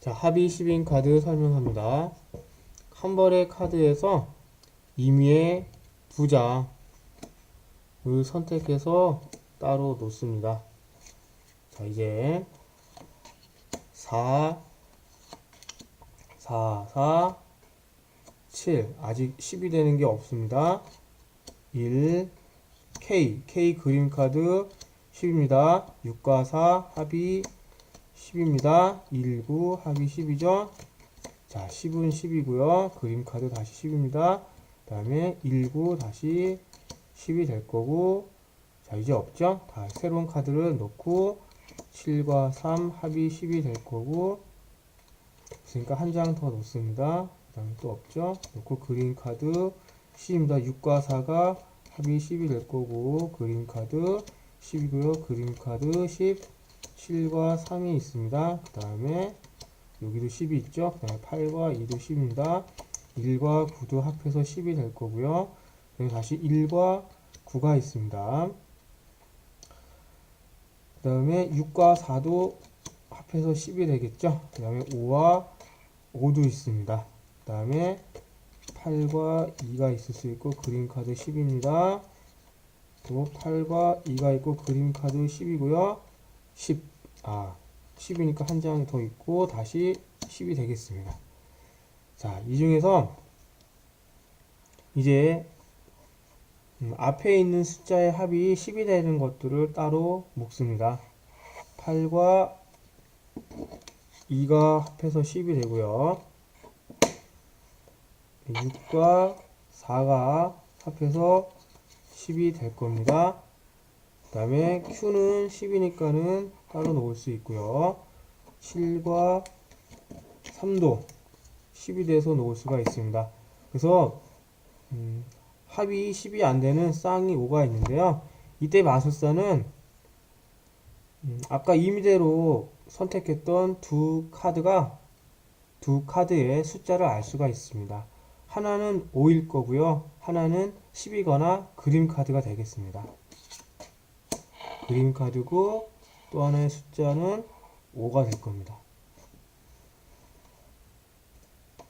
자, 합의 10인 카드 설명합니다. 한 벌의 카드에서 임의의 두 장을 선택해서 따로 놓습니다. 자, 이제 4, 4, 4, 7. 아직 10이 되는 게 없습니다. 1, K. K 그림 카드 10입니다. 6과 4 합이 10입니다. 1, 9 합이 10이죠. 자, 10은 10이고요. 그림 카드 다시 10입니다. 그 다음에 1, 9 다시 10이 될 거고 자, 이제 없죠? 다 새로운 카드를 넣고 7과 3 합이 10이 될 거고 그러니까 한 장 더 넣습니다. 그 다음에 또 없죠? 넣고 그림 카드 10입니다. 6과 4가 합이 10이 될 거고 그림 카드 10이고요. 그림 카드 10 7과 3이 있습니다. 그 다음에 여기도 10이 있죠. 그 다음에 8과 2도 10입니다. 1과 9도 합해서 10이 될 거고요. 그리고 다시 1과 9가 있습니다. 그 다음에 6과 4도 합해서 10이 되겠죠. 그 다음에 5와 5도 있습니다. 그 다음에 8과 2가 있을 수 있고 그림 카드 10입니다. 또 8과 2가 있고 그림 카드 10이고요. 10, 아, 10이니까 한장더 있고 다시 10이 되겠습니다. 자, 이 중에서 이제 음, 앞에 있는 숫자의 합이 10이 되는 것들을 따로 묶습니다. 8과 2가 합해서 10이 되고요. 6과 4가 합해서 10이 될 겁니다. 그 다음에 Q는 10이니까는 따로 놓을 수 있고요. 7과 3도 10이 돼서 놓을 수가 있습니다. 그래서 음, 합이 10이 안 되는 쌍이 5가 있는데요. 이때 마술사는 음, 아까 임의대로 선택했던 두 카드가 두 카드의 숫자를 알 수가 있습니다. 하나는 5일 거고요. 하나는 10이거나 그림 카드가 되겠습니다. 그림 카드고 또 하나의 숫자는 5가 될 겁니다.